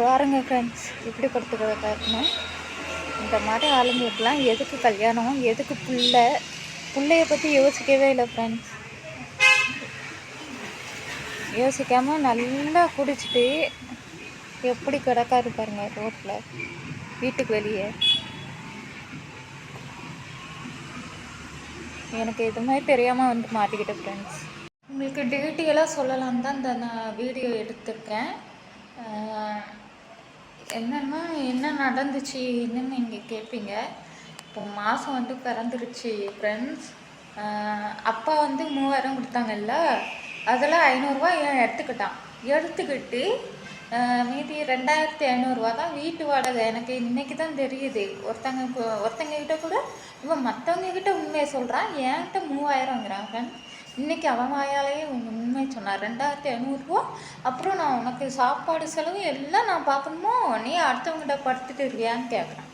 பாருங்க ஃப்ரெண்ட்ஸ் எப்படி படுத்துக்கிறதாருன்னு இந்த மாதிரி ஆளுங்களுக்கெல்லாம் எதுக்கு கல்யாணம்? எதுக்கு பிள்ளை? பிள்ளைய பற்றி யோசிக்கவே இல்லை ஃப்ரெண்ட்ஸ் யோசிக்காமல் நல்லா குடிச்சிட்டு எப்படி கிடக்காரு பாருங்க ரோட்டில் வீட்டுக்கு வெளியே. எனக்கு எதுவுமே தெரியாமல் வந்து மாட்டிக்கிட்டேன் ஃப்ரெண்ட்ஸ் உங்களுக்கு டீட்டெயிலாக சொல்லலான்னு தான் இந்த நான் வீடியோ எடுத்திருக்கேன். என்னென்னா என்ன நடந்துச்சு? என்னன்னு நீங்கள் கேட்பீங்க இப்போ மாதம் வந்து பிறந்துருச்சு ஃப்ரெண்ட்ஸ் அப்பா வந்து மூவாயிரம் கொடுத்தாங்கல்ல? அதில் ஐநூறுரூவா ஏன் எடுத்துக்கிட்டான். எடுத்துக்கிட்டு மீதி ரெண்டாயிரத்தி ஐநூறுரூவா தான் வீட்டு வாடகை. எனக்கு இன்றைக்கி தான் தெரியுது. ஒருத்தங்க ஒருத்தங்க கிட்ட கூட இவன் மற்றவங்க கிட்ட உண்மையை சொல்கிறான் என்கிட்ட மூவாயிரங்கிறான் ஃப்ரெண்ட்ஸ் இன்னைக்கு அவன் வாயாலேயே உண்மை உண்மை சொன்னார். ரெண்டாயிரத்தி ஐநூறுரூவா அப்புறம் நான் உனக்கு சாப்பாடு செலவு எல்லாம் நான் பார்க்கணுமோ? நீ அடுத்தவங்ககிட்ட படுத்துட்டு இருக்கியான்னு கேட்குறான்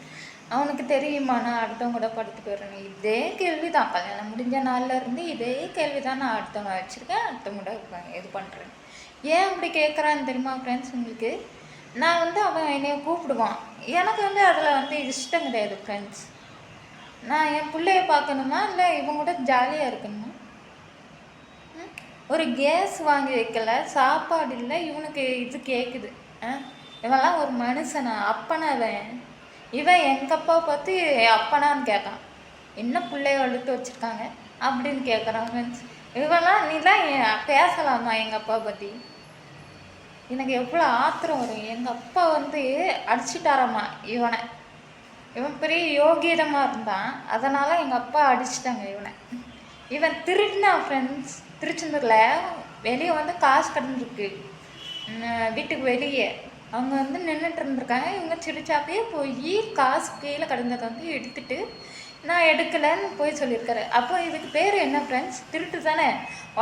அவனுக்கு தெரியுமா நான் அடுத்தவங்ககிட்ட படுத்துட்டு வரேன்னு? இதே கேள்வி தான் கல்யாணம் முடிஞ்ச நாளில் இருந்து இதே கேள்வி தான் நான் அடுத்தவங்க வச்சுருக்கேன். அடுத்தவங்ககிட்ட இது பண்ணுறேன் ஏன் அப்படி கேட்குறான்னு தெரியுமா ஃப்ரெண்ட்ஸ் உங்களுக்கு? நான் வந்து அவன் என்னையை கூப்பிடுவான். எனக்கு வந்து அதில் வந்து இஷ்டம் கிடையாது ஃப்ரெண்ட்ஸ் நான் என் பிள்ளைய பார்க்கணுமா? இல்லை இவங்க கூட ஜாலியாக இருக்கணுமா? ஒரு கேஸ் வாங்கி வைக்கல சாப்பாடு இல்லை இவனுக்கு இது கேட்குது ஆ? இவன்லாம் ஒரு மனுஷனா அப்பனா இவன்? இவன் எங்கள் அப்பா பார்த்து அப்பனான்னு கேட்கான் என்ன பிள்ளைய வளர்த்து வச்சுருக்காங்க? அப்படின்னு கேட்குறான் இவெல்லாம் நீலாம் ஏன் பேசலாமா எங்கள் அப்பா பற்றி எனக்கு எவ்வளோ ஆத்திரம் வரும். எங்கள் அப்பா வந்து அடிச்சிட்டாராம்மா இவனை. இவன் பெரிய யோகிதமாக இருந்தான். அதனால் எங்கள் அப்பா அடிச்சிட்டாங்க இவனை. இவன் திருடினான் ஃப்ரெண்ட்ஸ் திருச்செந்தூரில் வெளியே வந்து காசு கிடந்துருக்கு. வீட்டுக்கு வெளியே. அவங்க வந்து நின்றுட்டு இருந்திருக்காங்க. இவங்க சிரிச்சாப்பே போய் காசு கீழே கிடந்ததை வந்து எடுத்துட்டு நான் எடுக்கலைன்னு போய் சொல்லியிருக்காரு. அப்போ இதுக்கு பேர் என்ன ஃப்ரெண்ட்ஸ் திருட்டு தானே.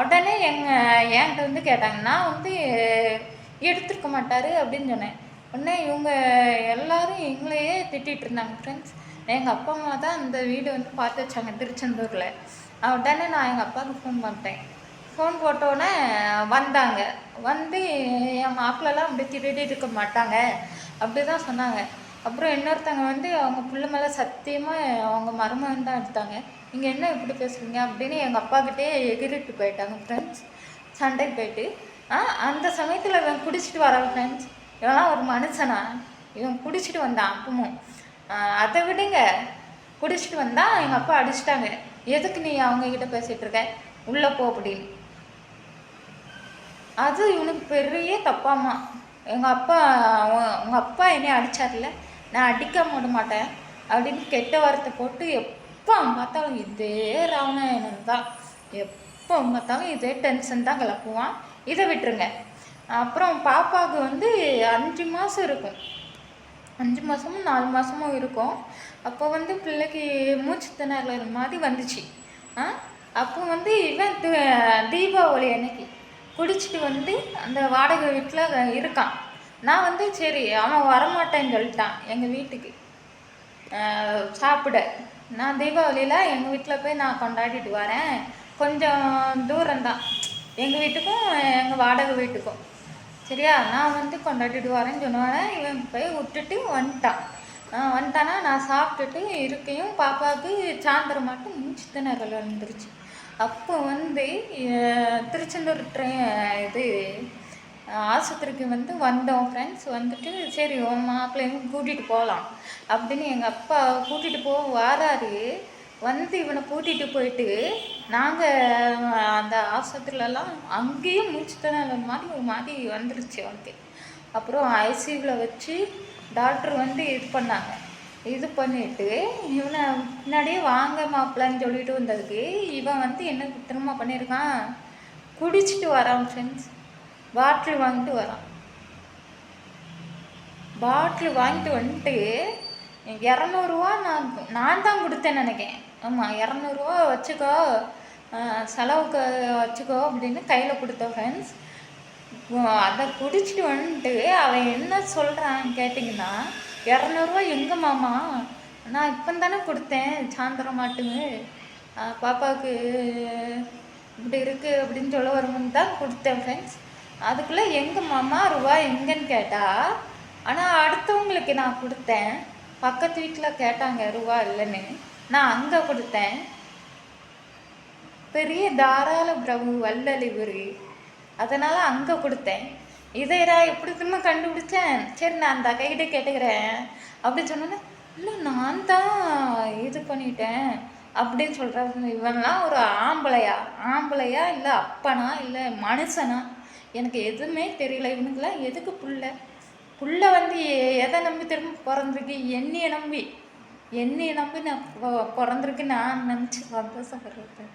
உடனே எங்கள் என்கிட்ட வந்து கேட்டாங்க. நான் வந்து எடுத்திருக்க மாட்டார் அப்படின்னு சொன்னேன். உடனே இவங்க எல்லாரும் எங்களையே திட்டிகிட்டு இருந்தாங்க ஃப்ரெண்ட்ஸ் எங்கள் அப்பா அம்மா தான் அந்த வீடு வந்து பார்த்து வச்சாங்க திருச்செந்தூரில். உடனே நான் எங்கள் அப்பாவுக்கு ஃபோன் பண்ணிட்டேன் ஃபோன் போட்டோடனே வந்தாங்க. வந்து என் மாப்பிள்ளலாம் அப்படி திருடிட்டு இருக்க மாட்டாங்க. அப்படி தான் சொன்னாங்க. அப்புறம் இன்னொருத்தவங்க வந்து அவங்க பிள்ளை மேலே சத்தியமாக அவங்க மருமகன் தான் எடுத்தாங்க. நீங்கள் என்ன இப்படி பேசுகிறீங்க அப்படின்னு எங்கள் அப்பாக்கிட்டே எகிரிட்டு போயிட்டாங்க ஃப்ரெண்ட்ஸ் சண்டைக்கு போயிட்டு. ஆ அந்த சமயத்தில் இவன் குடிச்சிட்டு வரான் ஃப்ரெண்ட்ஸ் இவெல்லாம் ஒரு மனுஷனா? இவன் குடிச்சிட்டு வந்தான் அப்பவும். அதை விடுங்க. குடிச்சிட்டு வந்தால் எங்கள் அப்பா அடிச்சிட்டாங்க. எதுக்கு நீ அவங்க பேசிகிட்டு இருக்க? உள்ளே போ அப்படின்னு அது இவனுக்கு பெரிய தப்பாம்மா எங்கள் அப்பா உங்கள் அப்பா என்னை அடித்தார்ல நான் அடிக்க விட மாட்டேன் அப்படின்னு கெட்ட வார்த்தை போட்டு எப்போ பார்த்தாலும் இதே ராவணன் தான் எப்போ பார்த்தாலும் இதே டென்ஷன் தான் கிளப்புவான். இதை விட்டுருங்க. அப்புறம் பாப்பாவுக்கு வந்து அஞ்சு மாதம் இருக்கும். அஞ்சு மாதமும் நாலு மாதமும் இருக்கும். அப்போ வந்து பிள்ளைக்கு மூச்சு திணறல் மாதிரி வந்துச்சு. ஆ? அப்போ வந்து இவன் தீபாவளி அன்னைக்கு குடிச்சிட்டு வந்து அந்த வாடகை வீட்டில் இருக்கான். நான் வந்து சரி அவன் வரமாட்டேன்னு சொல்லிட்டான் எங்கள் வீட்டுக்கு. சாப்பிட. நான் தீபாவளியில் எங்கள் வீட்டில் போய் நான் கொண்டாடிட்டு வரேன். கொஞ்சம் தூரம்தான். எங்கள் வீட்டுக்கும் எங்கள் வாடகை வீட்டுக்கும். சரியா? நான் வந்து கொண்டாடிட்டு வரேன்னு சொன்னோடனே இவன் போய் விட்டுட்டு வந்துட்டான். வந்துட்டானா நான் சாப்பிட்டுட்டு இருக்கையும் பாப்பாவுக்கு சாயந்தரம் மட்டும் மூச்சு திணறல் வந்துருச்சு. அப்போ வந்து திருச்செந்தூர் ட்ரெயின் இது ஆஸ்பத்திரிக்கு வந்து வந்தோம் ஃப்ரெண்ட்ஸ் வந்துட்டு சரி உன் மாப்பிள்ளையும் கூட்டிகிட்டு போகலாம் அப்படின்னு எங்கள் அப்பா கூட்டிகிட்டு போக வாராரு. வந்து இவனை கூட்டிகிட்டு போயிட்டு நாங்கள் அந்த ஆஸ்பத்திரிலலாம் அங்கேயும் மூச்சு திணறல் மாதிரி ஒரு மாதிரி வந்துருச்சு அவனுக்கு. அப்புறம் ஐசியூவில் வச்சு டாக்டர் வந்து இது பண்ணாங்க. இது பண்ணிட்டு இவனை முன்னாடியே வாங்க மாப்பிள்ளன்னு சொல்லிட்டு வந்ததுக்கு இவன் வந்து என்ன திரும்ப பண்ணியிருக்கான்? குடிச்சிட்டு வரான் ஃப்ரெண்ட்ஸ் பாட்டில் வாங்கிட்டு வரான். பாட்டில் வாங்கிட்டு வந்துட்டு இரநூறுவா நான் நான் தான் கொடுத்தேன் நினைக்கேன் ஆமாம் இரநூறுவா வச்சுக்கோ. செலவுக்கு வச்சுக்கோ அப்படின்னு கையில் கொடுத்த ஃப்ரெண்ட்ஸ் அதை குடிச்சிட்டு வந்துட்டு அவன் என்ன சொல்கிறான் கேட்டிங்கன்னா இரநூறுவா எங்கே மாமா? நான் இப்போ தானே கொடுத்தேன் சாயந்தரம் மாட்டுங்க பாப்பாவுக்கு இப்படி இருக்குது அப்படின்னு சொல்ல வரும்போது தான் கொடுத்தேன் ஃப்ரெண்ட்ஸ் அதுக்குள்ளே எங்கள் மாமா ரூபா எங்கன்னு கேட்டால் ஆனால் அடுத்தவங்களுக்கு நான் கொடுத்தேன். பக்கத்து வீட்டில் கேட்டாங்க ரூபா இல்லைன்னு. நான் அங்கே கொடுத்தேன். பெரிய தாராள பிரபு வள்ளல் இவர் அதனால் அங்கே கொடுத்தேன். இதைடா எப்படி திரும்ப கண்டுபிடிச்சேன்? சரி நான் அந்த கைகிட்ட கேட்டுக்கிறேன். அப்படி சொன்னோன்னே இல்லை நான் தான் இது பண்ணிட்டேன். அப்படின்னு சொல்கிறேன் இவன்லாம் ஒரு ஆம்பளையா? ஆம்பளையா இல்லை அப்பனா இல்லை மனுஷனா? எனக்கு எதுவுமே தெரியல. இவனுக்கெல்லாம் எதுக்கு புள்ள? பிள்ளை வந்து எதை நம்பி திரும்ப பிறந்திருக்கு? என்னையை நம்பி. என்னையை நம்பி நான் பிறந்திருக்கு நான் நினச்சி சந்தோஷப்படுறேன்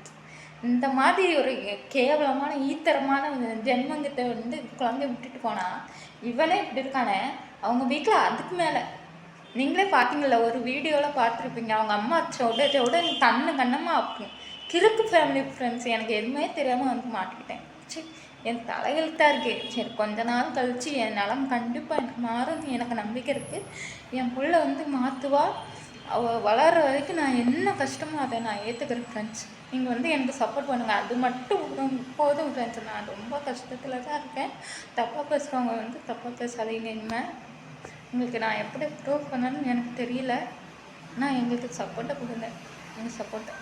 இந்த மாதிரி ஒரு கேவலமான ஈத்தரமான ஜென்மங்கிட்ட வந்து குழந்தை விட்டுட்டு போனால் இவளே இப்படி இருக்கானே? அவங்க வீட்டில் அதுக்கு மேலே. நீங்களே பார்த்தீங்கள ஒரு வீடியோவில் பார்த்துருப்பீங்க அவங்க அம்மா சொட சொட கண்ணு கண்ணமாக ஆக்கும் கிறுக்கு ஃபேமிலி ஃப்ரெண்ட்ஸ் எனக்கு எதுவுமே தெரியாமல் வந்து மாட்டிக்கிட்டேன். சரி என் தலையெழுத்தாக இருக்குது சரி கொஞ்ச நாள் கழித்து என் நலம் கண்டிப்பாக எனக்கு மாறும் எனக்கு நம்பிக்கை இருக்குது என் பிள்ளை வந்து மாற்றுவா அவள் வளர்கிற வரைக்கும் நான் என்ன கஷ்டமோ அதை நான் ஏற்றுக்கிறேன் ஃப்ரெண்ட்ஸ் நீங்கள் வந்து எனக்கு சப்போர்ட் பண்ணுங்கள் அது மட்டும் போதும் ஃப்ரெண்ட்ஸ் நான் ரொம்ப கஷ்டத்தில் தான் இருக்கேன். தப்பாக பேசுகிறவங்க வந்து தப்பாக பேசாதீங்க இனிமேல் உங்களுக்கு நான் எப்படி ப்ரூவ் பண்ணணும்னு எனக்கு தெரியல. நான் எங்களுக்கு சப்போர்ட்டை கொடுங்க. எங்கள் சப்போர்ட்டை